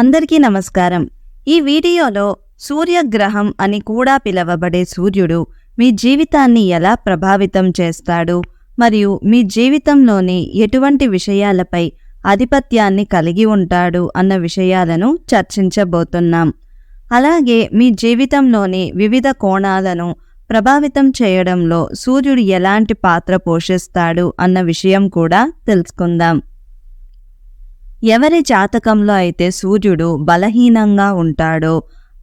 అందరికీ నమస్కారం. ఈ వీడియోలో సూర్యగ్రహం అని కూడా పిలవబడే సూర్యుడు మీ జీవితాన్ని ఎలా ప్రభావితం చేస్తాడు మరియు మీ జీవితంలోని ఎటువంటి విషయాలపై ఆధిపత్యాన్ని కలిగి ఉంటాడు అన్న విషయాలను చర్చించబోతున్నాం. అలాగే మీ జీవితంలోని వివిధ కోణాలను ప్రభావితం చేయడంలో సూర్యుడు ఎలాంటి పాత్ర పోషిస్తాడు అన్న విషయం కూడా తెలుసుకుందాం. ఎవరి జాతకంలో అయితే సూర్యుడు బలహీనంగా ఉంటాడో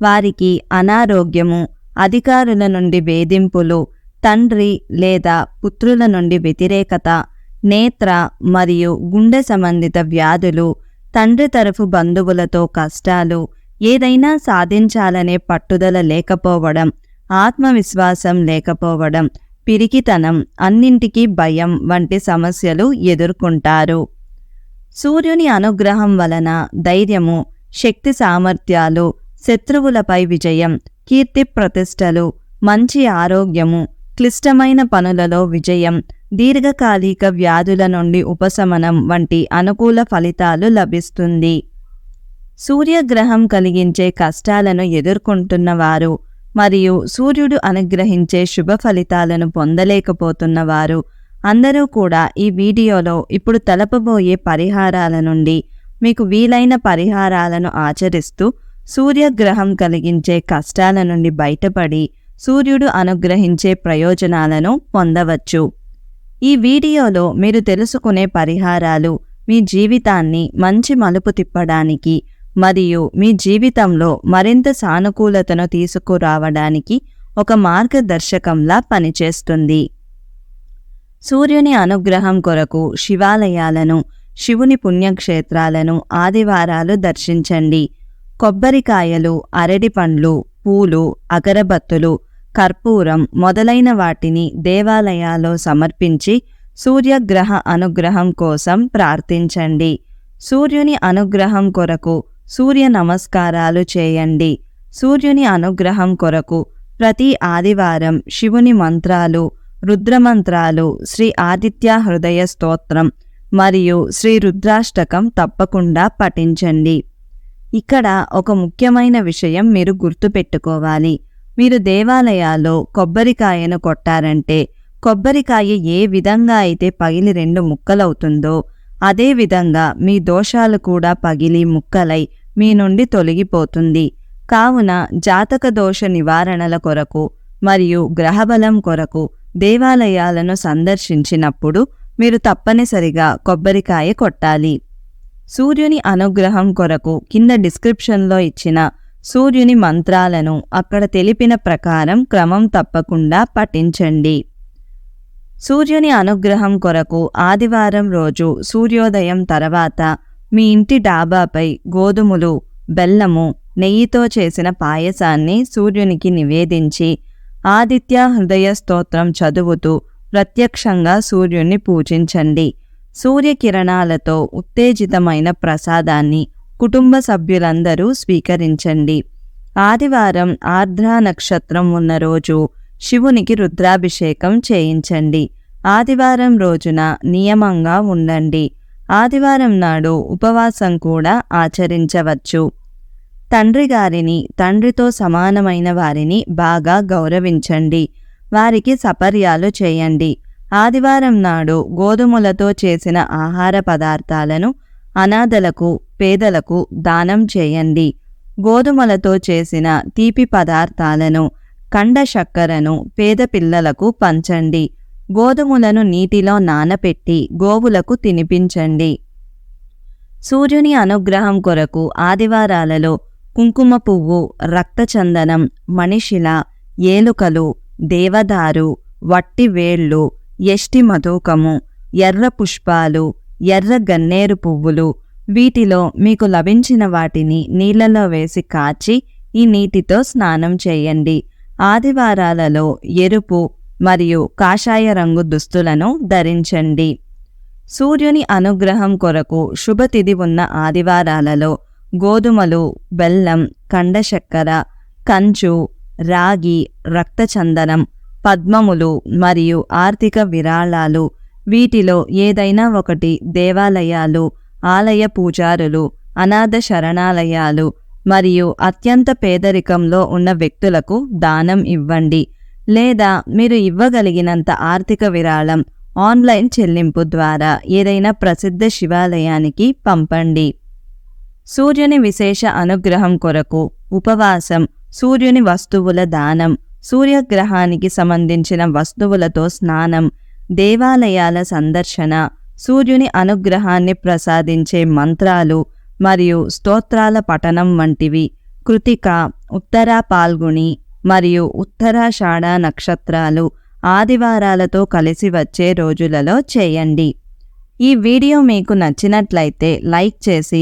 వారికి అనారోగ్యము అధికారుల నుండి వేధింపులు తండ్రి లేదా పుత్రుల నుండి వ్యతిరేకత నేత్ర మరియు గుండె సంబంధిత వ్యాధులు తండ్రి తరఫు బంధువులతో కష్టాలు ఏదైనా సాధించాలనే పట్టుదల లేకపోవడం ఆత్మవిశ్వాసం లేకపోవడం పిరికితనం అన్నింటికీ భయం వంటి సమస్యలు ఎదుర్కొంటారు. సూర్యుని అనుగ్రహం వలన ధైర్యము శక్తి సామర్థ్యాలు శత్రువులపై విజయం కీర్తి ప్రతిష్టలు మంచి ఆరోగ్యము క్లిష్టమైన పనులలో విజయం దీర్ఘకాలిక వ్యాధుల నుండి ఉపశమనం వంటి అనుకూల ఫలితాలు లభిస్తుంది. సూర్యగ్రహం కలిగించే కష్టాలను ఎదుర్కొంటున్నవారు మరియు సూర్యుడు అనుగ్రహించే శుభ ఫలితాలను పొందలేకపోతున్నవారు అందరూ కూడా ఈ వీడియోలో ఇప్పుడు తలపబోయే పరిహారాల నుండి మీకు వీలైన పరిహారాలను ఆచరిస్తూ సూర్యగ్రహం కలిగించే కష్టాల నుండి బయటపడి సూర్యుడు అనుగ్రహించే ప్రయోజనాలను పొందవచ్చు. ఈ వీడియోలో మీరు తెలుసుకునే పరిహారాలు మీ జీవితాన్ని మంచి మలుపు తిప్పడానికి మరియు మీ జీవితంలో మరింత సానుకూలతను తీసుకురావడానికి ఒక మార్గదర్శకంలా పనిచేస్తుంది. సూర్యుని అనుగ్రహం కొరకు శివాలయాలను శివుని పుణ్యక్షేత్రాలను ఆదివారాలు దర్శించండి. కొబ్బరికాయలు అరటి పండ్లు పూలు అగరబత్తులు కర్పూరం మొదలైన వాటిని దేవాలయాల్లో సమర్పించి సూర్యగ్రహ అనుగ్రహం కోసం ప్రార్థించండి. సూర్యుని అనుగ్రహం కొరకు సూర్య నమస్కారాలు చేయండి. సూర్యుని అనుగ్రహం కొరకు ప్రతి ఆదివారం శివుని మంత్రాలు రుద్రమంత్రాలు శ్రీ ఆదిత్య హృదయ స్తోత్రం మరియు శ్రీ రుద్రాష్టకం తప్పకుండా పఠించండి. ఇక్కడ ఒక ముఖ్యమైన విషయం మీరు గుర్తుపెట్టుకోవాలి. మీరు దేవాలయాల్లో కొబ్బరికాయను కొట్టారంటే కొబ్బరికాయ ఏ విధంగా అయితే పగిలి రెండు ముక్కలవుతుందో అదే విధంగా మీ దోషాలు కూడా పగిలి ముక్కలై మీ నుండి తొలగిపోతుంది. కావున జాతక దోష నివారణల కొరకు మరియు గ్రహబలం కొరకు దేవాలయాలను సందర్శించినప్పుడు మీరు తప్పనిసరిగా కొబ్బరికాయ కొట్టాలి. సూర్యుని అనుగ్రహం కొరకు కింద డిస్క్రిప్షన్లో ఇచ్చిన సూర్యుని మంత్రాలను అక్కడ తెలిపిన ప్రకారం క్రమం తప్పకుండా పఠించండి. సూర్యుని అనుగ్రహం కొరకు ఆదివారం రోజు సూర్యోదయం తర్వాత మీ ఇంటి డాబాపై గోధుమలు బెల్లము నెయ్యితో చేసిన పాయసాన్ని సూర్యునికి నివేదించి ఆదిత్య హృదయ స్తోత్రం చదువుతూ ప్రత్యక్షంగా సూర్యుణ్ణి పూజించండి. సూర్యకిరణాలతో ఉత్తేజితమైన ప్రసాదాన్ని కుటుంబ సభ్యులందరూ స్వీకరించండి. ఆదివారం ఆర్ద్రా నక్షత్రం ఉన్న రోజు శివునికి రుద్రాభిషేకం చేయించండి. ఆదివారం రోజున నియమంగా ఉండండి. ఆదివారం నాడు ఉపవాసం కూడా ఆచరించవచ్చు. తండ్రి గారిని తండ్రితో సమానమైన వారిని బాగా గౌరవించండి. వారికి సపర్యాలు చేయండి. ఆదివారం నాడు గోధుమలతో చేసిన ఆహార పదార్థాలను అనాథలకు పేదలకు దానం చేయండి. గోధుమలతో చేసిన తీపి పదార్థాలను కండ చక్కెరను పేద పిల్లలకు పంచండి. గోధుమలను నీటిలో నానపెట్టి గోవులకు తినిపించండి. సూర్యుని అనుగ్రహం కొరకు ఆదివారాలలో కుంకుమ పువ్వు రక్తచందనం మణిశిల ఏలుకలు దేవదారు వట్టి వేళ్ళు ఎష్టి మధూకము ఎర్ర పుష్పాలు ఎర్ర గన్నేరు పువ్వులు. వీటిలో మీకు లభించిన వాటిని నీళ్ళలో వేసి కాచి ఈ నీటితో స్నానం చేయండి. ఆదివారాలలో ఎరుపు మరియు కాషాయ రంగు దుస్తులను ధరించండి. సూర్యుని అనుగ్రహం కొరకు శుభతిథి ఉన్న ఆదివారాలలో గోధుమలు బెల్లం కండచక్కెర కంచు రాగి రక్తచందనం పద్మములు మరియు ఆర్థిక విరాళాలు. వీటిలో ఏదైనా ఒకటి దేవాలయాలు ఆలయ పూజారులు అనాథ శరణాలయాలు మరియు అత్యంత పేదరికంలో ఉన్న వ్యక్తులకు దానం ఇవ్వండి. లేదా మీరు ఇవ్వగలిగినంత ఆర్థిక విరాళం ఆన్లైన్ చెల్లింపు ద్వారా ఏదైనా ప్రసిద్ధ శివాలయానికి పంపండి. సూర్యుని విశేష అనుగ్రహం కొరకు ఉపవాసం సూర్యుని వస్తువుల దానం సూర్యగ్రహానికి సంబంధించిన వస్తువులతో స్నానం దేవాలయాల సందర్శన సూర్యుని అనుగ్రహాన్ని ప్రసాదించే మంత్రాలు మరియు స్తోత్రాల పఠనం వంటివి కృతిక ఉత్తరా పాల్గుణి మరియు ఉత్తరాషాఢ నక్షత్రాలు ఆదివారాలతో కలిసి వచ్చే రోజులలో చేయండి. ఈ వీడియో మీకు నచ్చినట్లయితే లైక్ చేసి